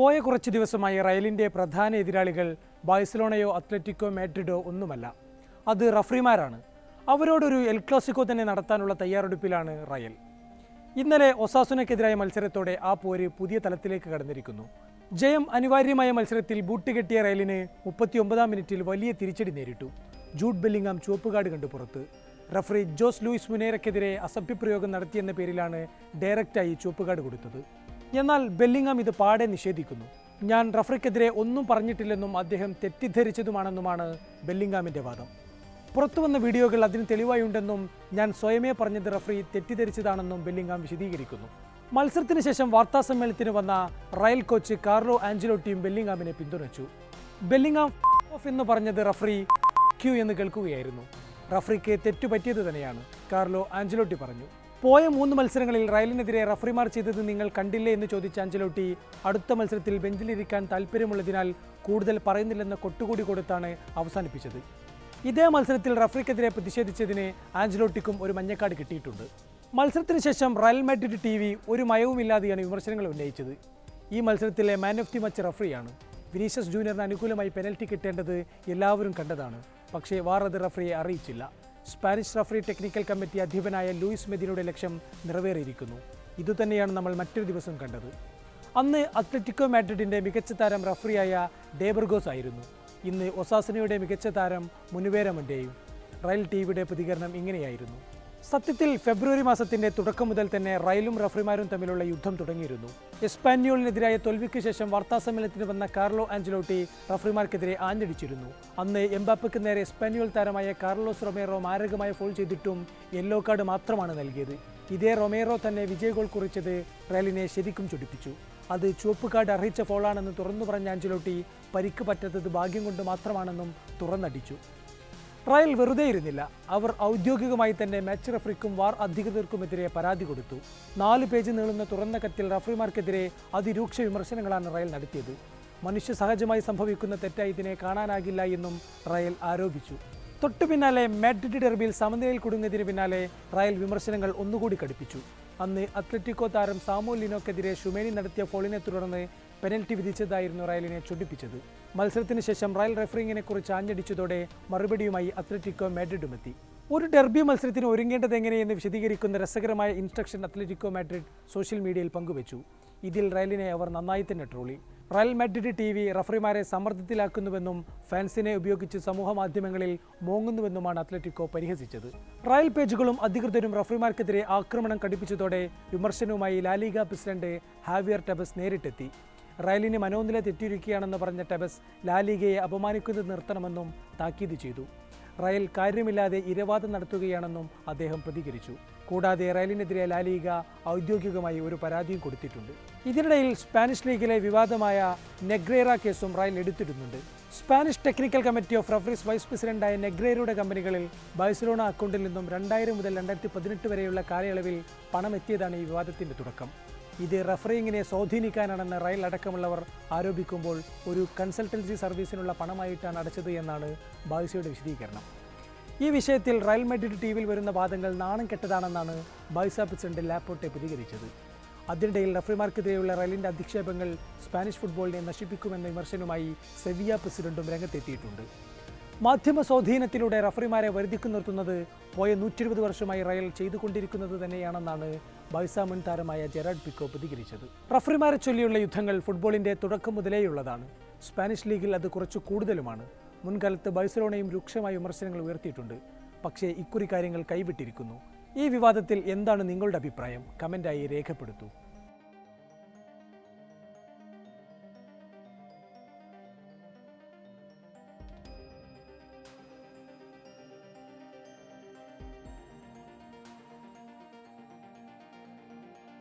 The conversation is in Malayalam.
പോയ കുറച്ച് ദിവസമായി റയലിന്റെ പ്രധാന എതിരാളികൾ ബാഴ്സലോണയോ അത്ലറ്റിക്കോ മാഡ്രിഡോ ഒന്നുമല്ല. അത് റഫറിമാരാണ്. അവരോടൊരു എൽ ക്ലാസിക്കോ തന്നെ നടത്താനുള്ള തയ്യാറെടുപ്പിലാണ് റയൽ. ഇന്നലെ ഒസാസുനക്കെതിരായ മത്സരത്തോടെ ആ പോര് പുതിയ തലത്തിലേക്ക് കടന്നിരിക്കുന്നു. ജയം അനിവാര്യമായ മത്സരത്തിൽ ബൂട്ട് കെട്ടിയ റയലിന് മുപ്പത്തിയൊമ്പതാം മിനിറ്റിൽ വലിയ തിരിച്ചടി നേരിട്ടു. ജൂഡ് ബെല്ലിംഗാം ചുവപ്പുകാട് കണ്ടു പുറത്ത്. റഫറി ജോസ് ലൂയിസ് മുനേരക്കെതിരെ അസഭ്യപ്രയോഗം നടത്തിയെന്ന പേരിലാണ് ഡയറക്റ്റായി ചുവപ്പുകാട് കൊടുത്തത്. എന്നാൽ ബെല്ലിംഗം ഇത് പാടെ നിഷേധിക്കുന്നു. ഞാൻ റഫറിക്കെതിരെ ഒന്നും പറഞ്ഞിട്ടില്ലെന്നും അദ്ദേഹം തെറ്റിദ്ധരിച്ചതുമാണെന്നുമാണ് ബെല്ലിംഗാമിന്റെ വാദം. പുറത്തു വന്ന വീഡിയോകൾ അതിന് തെളിവായുണ്ടെന്നും ഞാൻ സ്വയമേ പറഞ്ഞത് റഫറി തെറ്റിദ്ധരിച്ചതാണെന്നും ബെല്ലിംഗാം വിശദീകരിക്കുന്നു. മത്സരത്തിന് ശേഷം വാർത്താ സമ്മേളനത്തിന് വന്ന റയൽ കോച്ച് കാർലോ ആഞ്ചലോട്ടിയും ബെല്ലിംഗാമിനെ പിന്തുണച്ചു. ബെല്ലിംഗാം ഓഫ് എന്ന് പറഞ്ഞത് റഫറി ക്യൂ എന്ന് കേൾക്കുകയായിരുന്നു. റഫറിക്ക് തെറ്റുപറ്റിയത് തന്നെയാണ് കാർലോ ആഞ്ചലോട്ടി പറഞ്ഞു. പോയ മൂന്ന് മത്സരങ്ങളിൽ റയലിനെതിരെ റഫറിമാർ ചെയ്തത് നിങ്ങൾ കണ്ടില്ലേ എന്ന് ചോദിച്ച അഞ്ചലോട്ടി അടുത്ത മത്സരത്തിൽ ബെഞ്ചിലിരിക്കാൻ താല്പര്യമുള്ളതിനാൽ കൂടുതൽ പറയുന്നില്ലെന്ന കൊട്ടുകൂടി കൊടുത്താണ് അവസാനിപ്പിച്ചത്. ഇതേ മത്സരത്തിൽ റഫറിക്കെതിരെ പ്രതിഷേധിച്ചതിന് ആഞ്ചലോട്ടിക്കും ഒരു മഞ്ഞക്കാട് കിട്ടിയിട്ടുണ്ട്. മത്സരത്തിന് ശേഷം റയൽ മാഡ്രിഡ് ടി വി ഒരു മയവുമില്ലാതെയാണ് വിമർശനങ്ങൾ ഉന്നയിച്ചത്. ഈ മത്സരത്തിലെ മാൻ ഓഫ് ദി മച്ച് റഫറിയാണ്. വിനീഷ്യസ് ജൂനിയറിന് അനുകൂലമായി പെനൽറ്റി കിട്ടേണ്ടത് എല്ലാവരും കണ്ടതാണ്. പക്ഷേ വാർ അത് റഫറിയെ അറിയിച്ചില്ല. സ്പാനിഷ് റഫറി ടെക്നിക്കൽ കമ്മിറ്റി അധ്യപനായ ലൂയിസ് മെദിനയുടെ ലക്ഷ്യം നിറവേറിയിരിക്കുന്നു. ഇതുതന്നെയാണ് നമ്മൾ മറ്റൊരു ദിവസം കണ്ടത്. അന്ന് അത്ലറ്റിക്കോ മാഡ്രിഡിന്റെ മികച്ച താരം റഫറിയായ ഡേബർഗോസ് ആയിരുന്നു. ഇന്ന് ഒസാസനയുടെ മികച്ച താരം മുനുവേരമന്റെയും റയൽ ടിവിയുടെ പ്രതികരണം ഇങ്ങനെയായിരുന്നു. സത്യത്തിൽ ഫെബ്രുവരി മാസത്തിന്റെ തുടക്കം മുതൽ തന്നെ റയലും റഫറിമാരും തമ്മിലുള്ള യുദ്ധം തുടങ്ങിയിരുന്നു. എസ്പാന്യോളിനെതിരായ തോൽവിക്ക് ശേഷം വാർത്താസമ്മേളനത്തിന് വന്ന കാർലോ ആഞ്ചലോട്ടി റഫറിമാർക്കെതിരെ ആഞ്ഞടിച്ചിരുന്നു. അന്ന് എംബാപ്പയ്ക്ക് നേരെ എസ്പാന്യോൾ താരമായ കാർലോസ് റൊമേറോ മാരകമായ ഫോൾ ചെയ്തിട്ടും യെല്ലോ കാർഡ് മാത്രമാണ് നൽകിയത്. ഇതേ റൊമേറോ തന്നെ വിജയ ഗോൾ കുറിച്ചത് റയലിനെ ശരിക്കും ചൊടിപ്പിച്ചു. അത് ചുവപ്പ് കാർഡ് അർഹിച്ച ഫോളാണെന്ന് തുറന്നു പറഞ്ഞ ആഞ്ചലോട്ടി പരിക്ക് പറ്റാത്തത് ഭാഗ്യം കൊണ്ട് മാത്രമാണെന്നും തുറന്നടിച്ചു. റയൽ വെറുതെ ഇരുന്നില്ല. അവർ ഔദ്യോഗികമായി തന്നെ മാച്ച് റഫറിക്കും വാർ അധികൃതർക്കുമെതിരെ പരാതി കൊടുത്തു. നാല് പേജ് നീളുന്ന തുറന്ന കത്തിൽ റഫറിമാർക്കെതിരെ അതിരൂക്ഷ വിമർശനങ്ങളാണ് റയൽ നടത്തിയത്. മനുഷ്യ സഹജമായി സംഭവിക്കുന്ന തെറ്റായി ഇതിനെ കാണാനാകില്ല എന്നും റയൽ ആരോപിച്ചു. തൊട്ടു പിന്നാലെ മാഡ്രിഡ് ഡെർബിയിൽ സമനിലയിൽ കുടുങ്ങിയതിന് പിന്നാലെ റയൽ വിമർശനങ്ങൾ ഒന്നുകൂടി കടുപ്പിച്ചു. അന്ന് അത്ലറ്റിക്കോ താരം സാമോ ലിനോക്കെതിരെ ഷുമേനി നടത്തിയ ഫോളിനെ തുടർന്ന് പെനൽറ്റി വിധിച്ചതായിരുന്നു റയലിനെ ചൊടിപ്പിച്ചത്. മത്സരത്തിന് ശേഷം റയൽ റെഫറിങ്ങിനെ കുറിച്ച് ആഞ്ഞടിച്ചതോടെ മറുപടിയുമായി അത്ലറ്റിക്കോ മാഡ്രിഡുമെത്തി. ഒരു ഡെർബി മത്സരത്തിന് ഒരുങ്ങേണ്ടത് എങ്ങനെയെന്ന് വിശദീകരിക്കുന്ന രസകരമായ ഇൻസ്ട്രക്ഷൻ അത്ലറ്റിക്കോ മാഡ്രിഡ് സോഷ്യൽ മീഡിയയിൽ പങ്കുവച്ചു. ഇതിൽ റയലിനെ അവർ നന്നായി തന്നെ ട്രോളി. റയൽ മാഡ്രിഡ് ടി വി റഫറിമാരെ സമ്മർദ്ദത്തിലാക്കുന്നുവെന്നും ഫാൻസിനെ ഉപയോഗിച്ച് സമൂഹ മാധ്യമങ്ങളിൽ മോങ്ങുന്നുവെന്നുമാണ് അത്ലറ്റിക്കോ പരിഹസിച്ചത്. റയൽ പേജുകളും അധികൃതരും റഫറിമാർക്കെതിരെ ആക്രമണം കടുപ്പിച്ചതോടെ വിമർശനവുമായി ലാലിഗ പ്രസിഡന്റ് ഹാവിയർ ടെബസ് നേരിട്ടെത്തി. റയലിന് മനോനില തെറ്റിയിരിക്കുകയാണെന്ന് പറഞ്ഞ ടെബസ് ലാലിഗയെ അപമാനിക്കുന്നത് നിർത്തണമെന്നും താക്കീത് ചെയ്തു. റയൽ കാര്യമില്ലാതെ ഇരവാദം നടത്തുകയാണെന്നും അദ്ദേഹം പ്രതികരിച്ചു. കൂടാതെ റയലിനെതിരെ ലാലിഗ ഔദ്യോഗികമായി ഒരു പരാതിയും കൊടുത്തിട്ടുണ്ട്. ഇതിനിടയിൽ സ്പാനിഷ് ലീഗിലെ വിവാദമായ നെഗ്രേറ കേസും Real എടുത്തിടുന്നുണ്ട്. Spanish technical committee of referees vice പ്രസിഡന്റായ നെഗ്രേറയുടെ കമ്പനികളിൽ ബാഴ്സലോണ അക്കൗണ്ടിൽ നിന്നും രണ്ടായിരം മുതൽ രണ്ടായിരത്തി പതിനെട്ട് വരെയുള്ള കാലയളവിൽ പണം എത്തിയതാണ് ഈ വിവാദത്തിന്റെ തുടക്കം. ഇത് റഫറിങ്ങിനെ സ്വാധീനിക്കാനാണെന്ന് റയൽ അടക്കമുള്ളവർ ആരോപിക്കുമ്പോൾ ഒരു കൺസൾട്ടൻസി സർവീസിനുള്ള പണമായിട്ടാണ് അടച്ചത് എന്നാണ് ബാഴ്സയുടെ വിശദീകരണം. ഈ വിഷയത്തിൽ റയൽ മെഡ്രിഡ് ടി വിയിൽ വരുന്ന വാദങ്ങൾ നാണം കെട്ടതാണെന്നാണ് ബാഴ്സ പ്രസിഡന്റ് ലാപ്പോട്ടെ പ്രതികരിച്ചത്. അതിനിടയിൽ റഫറിമാർക്കെതിരെയുള്ള റയലിന്റെ അധിക്ഷേപങ്ങൾ സ്പാനിഷ് ഫുട്ബോളിനെ നശിപ്പിക്കുമെന്ന വിമർശനവുമായി സെവിയ പ്രസിഡന്റും രംഗത്തെത്തിയിട്ടുണ്ട്. മാധ്യമ സ്വാധീനത്തിലൂടെ റഫറിമാരെ വരുതിക്കു നിർത്തുന്നത് പോയ നൂറ്റി ഇരുപത് വർഷമായി റയൽ ചെയ്തുകൊണ്ടിരിക്കുന്നത് തന്നെയാണെന്നാണ് ബൈസ മുൻ താരമായ ജെറാഡ് പിക്കോ പ്രതികരിച്ചത്. റഫറിമാരെ ചൊല്ലിയുള്ള യുദ്ധങ്ങൾ ഫുട്ബോളിന്റെ തുടക്കം മുതലേയുള്ളതാണ് സ്പാനിഷ് ലീഗിൽ അത് കുറച്ച് കൂടുതലുമാണ്. മുൻകാലത്ത് ബൈസലോണയും രൂക്ഷമായ വിമർശനങ്ങൾ ഉയർത്തിയിട്ടുണ്ട്. പക്ഷേ ഇക്കുറി കാര്യങ്ങൾ കൈവിട്ടിരിക്കുന്നു. ഈ വിവാദത്തിൽ എന്താണ് നിങ്ങളുടെ അഭിപ്രായം? കമന്റായി രേഖപ്പെടുത്തൂ.